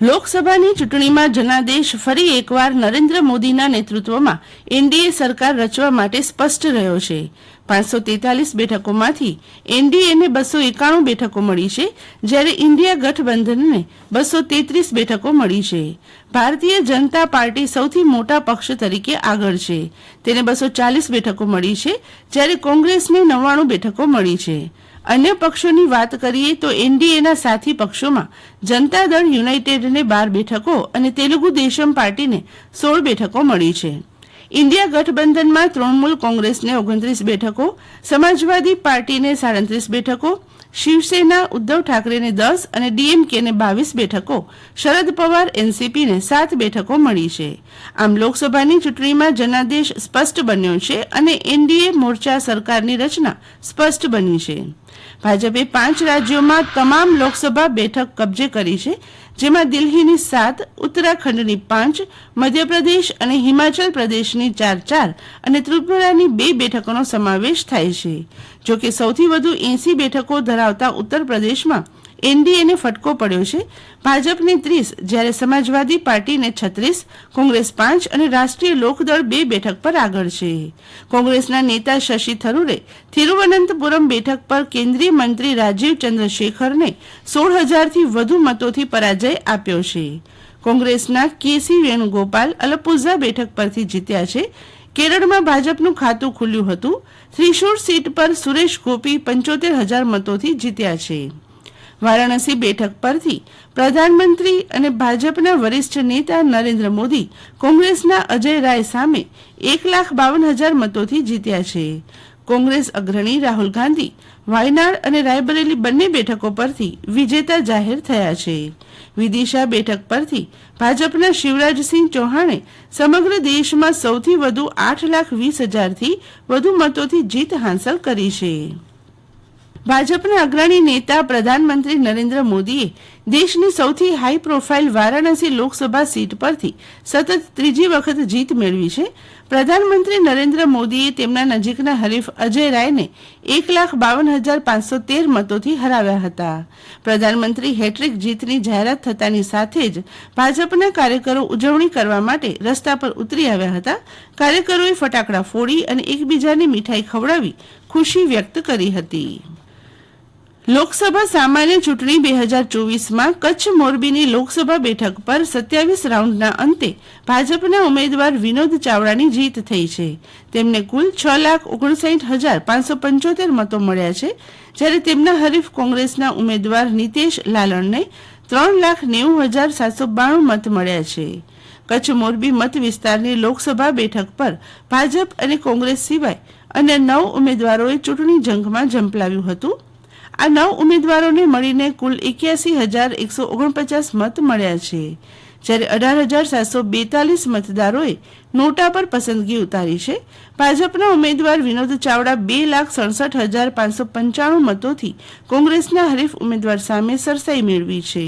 લોકસભાની ચૂંટણીમાં જનાદેશ ફરી એકવાર નરેન્દ્ર મોદીના નેતૃત્વમાં એનડીએ સરકાર રચવા માટે સ્પષ્ટ રહ્યો છે. પાંચસો તેતાલીસ બેઠકોમાંથી એનડીએને બસો એકાણું બેઠકો મળી છે, જ્યારે ઇન્ડિયા ગઠબંધનને બસો તેત્રીસ બેઠકો મળી છે. ભારતીય જનતા પાર્ટી સૌથી મોટા પક્ષ તરીકે આગળ છે. તેને બસો ચાલીસ બેઠકો મળી છે, જ્યારે કોંગ્રેસને નવ્વાણું બેઠકો મળી છે. અન્ય પક્ષોની વાત કરીએ તો એનડીએના સાથી પક્ષોમાં જનતા દળ યુનાઇટેડને બાર બેઠકો અને તેલુગુ દેશમ પાર્ટીને સોળ બેઠકો મળી છે. ઇન્ડિયા ગઠબંધનમાં તૃણમૂલ કોંગ્રેસને ઓગણત્રીસ બેઠકો, સમાજવાદી પાર્ટીને સાડત્રીસ બેઠકો, શિવસેના ઉદ્ધવ ઠાકરેને દસ અને ડીએમકેને બાવીસ બેઠકો, શરદ પવાર એનસીપીને સાત બેઠકો મળી છે. આમ લોકસભાની ચૂંટણીમાં જનાદેશ સ્પષ્ટ બન્યો છે અને એનડીએ મોરચા સરકારની રચના સ્પષ્ટ બની છે. ભાજપે પાંચ રાજ્યોમાં તમામ લોકસભા બેઠક કબજે કરી છે, જેમાં દિલ્હીની સાત, ઉત્તરાખંડની પાંચ, મધ્યપ્રદેશ અને હિમાચલ પ્રદેશની ચાર ચાર અને ત્રિપુરાની બે બેઠકોનો સમાવેશ થાય છે. જોકે સૌથી વધુ એસી બેઠકો ધરાવતા ઉત્તર પ્રદેશમાં એનડીએને ફટકો પડ્યો છે. ભાજપને ત્રીસ, જ્યારે સમાજવાદી પાર્ટીને છત્રીસ, કોંગ્રેસ પાંચ અને રાષ્ટ્રીય લોકદળ બે બેઠક પર આગળ છે. કોંગ્રેસના નેતા શશી થરૂરે તિરુવનંતપુરમ બેઠક પર કેન્દ્રીય મંત્રી રાજીવ ચંદ્રશેખરને સોળ હજારથી વધુ મતોથી પરાજય આપ્યો છે. કોંગ્રેસના કેસી વેણુગોપાલ અલપુઝા બેઠક પરથી જીત્યા છે. કેરળમાં ભાજપનું ખાતું ખુલ્યું હતું. થ્રીશૂર સીટ પર સુરેશ ગોપી પંચોતેર હજાર મતોથી જીત્યા છે. વારાણસી બેઠક પરથી પ્રધાનમંત્રી અને ભાજપના વરિષ્ઠ નેતા નરેન્દ્ર મોદી કોંગ્રેસના અજય રાય સામે એક લાખ બાવન હજાર મતોથી જીત્યા છે. કોંગ્રેસ અગ્રણી રાહુલ ગાંધી, વાયનાડ અને રાયબરેલી બંને બેઠકો પરથી વિજેતા જાહેર થયા છે. વિદિશા બેઠક પરથી ભાજપના શિવરાજસિંહ ચૌહાણે સમગ્ર દેશમાં સૌથી વધુ આઠ લાખ વીસ હજારથી વધુ મતોથી જીત હાંસલ કરી છે. ભાજપના અગ્રણી નેતા પ્રધાનમંત્રી નરેન્દ્ર મોદીએ દેશની સૌથી high profile Varanasi Lok Sabha seat પરથી સતત ત્રીજી વખત જીત મેળવી છે. પ્રધાનમંત્રી નરેન્દ્ર મોદીએ તેમના નજીકના હરીફ અજય રાયને એક લાખ બાવન હજાર પાંચસો તેર મતોથી હરાવ્યા હતા. પ્રધાનમંત્રી હેટ્રિક જીતની જાહેરાત થતાની સાથે જ ભાજપના કાર્યકરો ઉજવણી કરવા માટે રસ્તા પર ઉતરી આવ્યા હતા. કાર્યકરોએ ફટાકડા ફોડી અને એકબીજાને મીઠાઈ ખવડાવી ખુશી વ્યક્ત કરી હતી. લોકસભા સામાન્ય ચૂંટણી બે હજાર ચોવીસમાં કચ્છ મોરબીની લોકસભા બેઠક પર સત્યાવીસ રાઉન્ડના અંતે ભાજપના ઉમેદવાર વિનોદ ચાવડાની જીત થઈ છે. તેમને કુલ છ લાખ ઓગણસાઠ હજાર પાંચસો પંચોતેર મતો મળ્યા છે, જ્યારે તેમના હરીફ કોંગ્રેસના ઉમેદવાર નીતેશ લાલણને ત્રણ લાખ નેવું હજાર સાતસો બાણું મત મળ્યા છે. કચ્છ મોરબી મત વિસ્તારની લોકસભા બેઠક પર ભાજપ અને કોંગ્રેસ સિવાય અન્ય નવ ઉમેદવારોએ ચૂંટણી જંગમાં ઝંપલાવ્યું હતું. આ નવ ઉમેદવારોને મળીને કુલ એક્યાસી હજાર એકસો ઓગણપચાસ મત મળ્યા છે. જ્યારે અઢાર હજાર સાતસો બેતાલીસ મતદારોએ નોટા પર પસંદગી ઉતારી છે. ભાજપના ઉમેદવાર વિનોદ ચાવડા બે લાખ સડસઠ હજાર પાંચસો પંચાણું મતોથી કોંગ્રેસના હરીફ ઉમેદવાર સામે સરસાઈ મેળવી છે.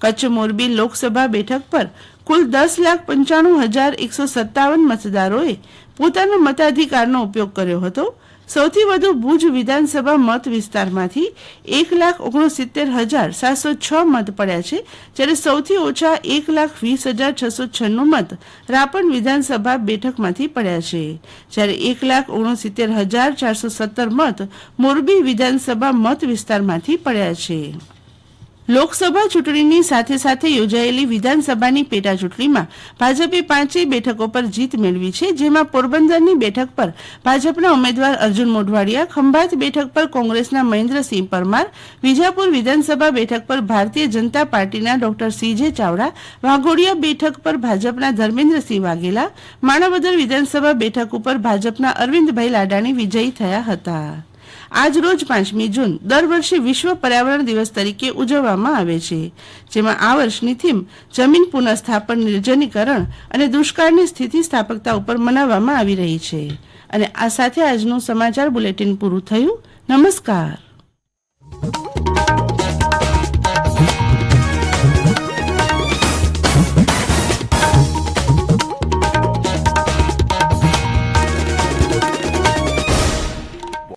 કચ્છ મોરબી લોકસભા બેઠક પર કુલ દસ લાખ પંચાણું હજાર એકસો સત્તાવન મતદારોએ પોતાના મતાધિકારનો ઉપયોગ કર્યો હતો. સૌથી વધુ ભુજ વિધાનસભા મત વિસ્તારમાંથી એક લાખ ઓગણસિત્તેર હજાર સાતસો છ મત પડ્યા છે, જ્યારે સૌથી ઓછા એક લાખ વીસ હજાર છસો છન્નું મત રાપણ વિધાનસભા બેઠકમાંથી પડ્યા છે. જ્યારે એક લાખ ઓગણસિત્તેર હજાર ચારસો સત્તર મત મોરબી વિધાનસભા મત વિસ્તારમાંથી પડ્યા છે. લોકસભા ચૂંટણીની સાથે સાથે યોજાયેલી વિધાનસભાની પેટા ચૂંટણીમાં ભાજપે પાંચેય બેઠકો પર જીત મેળવી છે, જેમાં પોરબંદરની બેઠક પર ભાજપના ઉમેદવાર અર્જુન મોઢવાડિયા, ખંભાત બેઠક પર કોંગ્રેસના મહેન્દ્રસિંહ પરમાર, વિજાપુર વિધાનસભા બેઠક પર ભારતીય જનતા પાર્ટીના ડોક્ટર સીજે ચાવડા, વાઘોડિયા બેઠક પર ભાજપના ધર્મેન્દ્રસિંહ વાઘેલા, માણાવદર વિધાનસભા બેઠક ઉપર ભાજપના અરવિંદભાઈ લાડાણી વિજયી થયા હતા. આજ રોજ પાંચમી જૂન, દર વર્ષે વિશ્વ પર્યાવરણ દિવસ તરીકે ઉજવવામાં આવે છે. જેમાં આ વર્ષની થીમ જમીન પુનઃસ્થાપન, નિર્જનીકરણ અને દુષ્કાળની સ્થિતિ સ્થાપકતા ઉપર મનાવવામાં આવી રહી છે. અને આ સાથે આજનું સમાચાર બુલેટિન પૂરું થયું. નમસ્કાર.